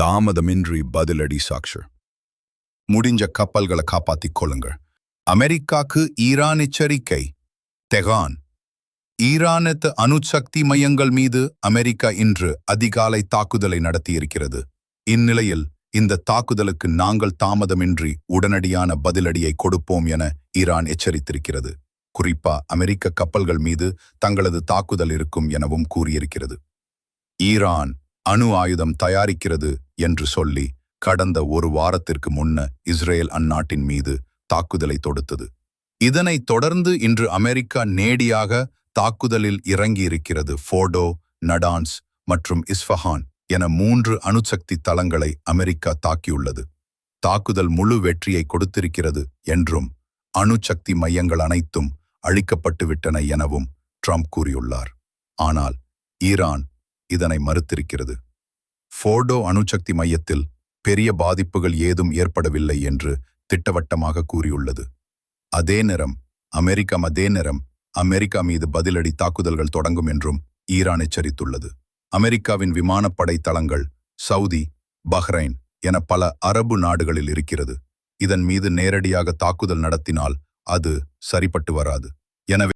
தாமதமின்றி பதிலடி சாக்ஷர். முடிஞ்ச கப்பல்களை காப்பாத்திக் கொள்ளுங்கள். அமெரிக்காக்கு ஈரான் எச்சரிக்கை. தெஹான் ஈரானத்து அணுசக்தி மையங்கள் மீது அமெரிக்கா இன்று அதிகாலை தாக்குதலை நடத்தியிருக்கிறது. இந்நிலையில் இந்த தாக்குதலுக்கு நாங்கள் தாமதமின்றி உடனடியான பதிலடியை கொடுப்போம் என ஈரான் எச்சரித்திருக்கிறது. குறிப்பா அமெரிக்க கப்பல்கள் மீது தங்களது தாக்குதல் இருக்கும் எனவும் கூறியிருக்கிறது. ஈரான் அணு ஆயுதம் தயாரிக்கிறது என்று சொல்லி கடந்த ஒரு வாரத்திற்கு முன்ன இஸ்ரேல் அந்நாட்டின் மீது தாக்குதலை தொடுத்தது. இதனைத் தொடர்ந்து இன்று அமெரிக்கா நேடியாக தாக்குதலில் இறங்கியிருக்கிறது ஃபோடோ நடான்ஸ் மற்றும் இஸ்ஃபஹான் என மூன்று அணுசக்தி தளங்களை அமெரிக்கா தாக்கியுள்ளது. தாக்குதல் முழு வெற்றியை கொடுத்திருக்கிறது என்றும் அணுசக்தி மையங்கள் அனைத்தும் அழிக்கப்பட்டுவிட்டன எனவும் ட்ரம்ப் கூறியுள்ளார். ஆனால் ஈரான் இதனை மறுத்திருக்கிறது. ஃபோர்டோ அணுசக்தி மையத்தில் பெரிய பாதிப்புகள் ஏதும் ஏற்படவில்லை என்று திட்டவட்டமாக கூறியுள்ளது. அதே நேரம் அமெரிக்கம் அதே நேரம் அமெரிக்கா மீது பதிலடி தாக்குதல்கள் தொடங்கும் என்றும் ஈரான் எச்சரித்துள்ளது. அமெரிக்காவின் விமானப்படை தளங்கள் சவுதி பஹ்ரைன் என பல அரபு நாடுகளில் இருக்கிறது. இதன் மீது நேரடியாக தாக்குதல் நடத்தினால் அது சரிப்பட்டு வராது. எனவே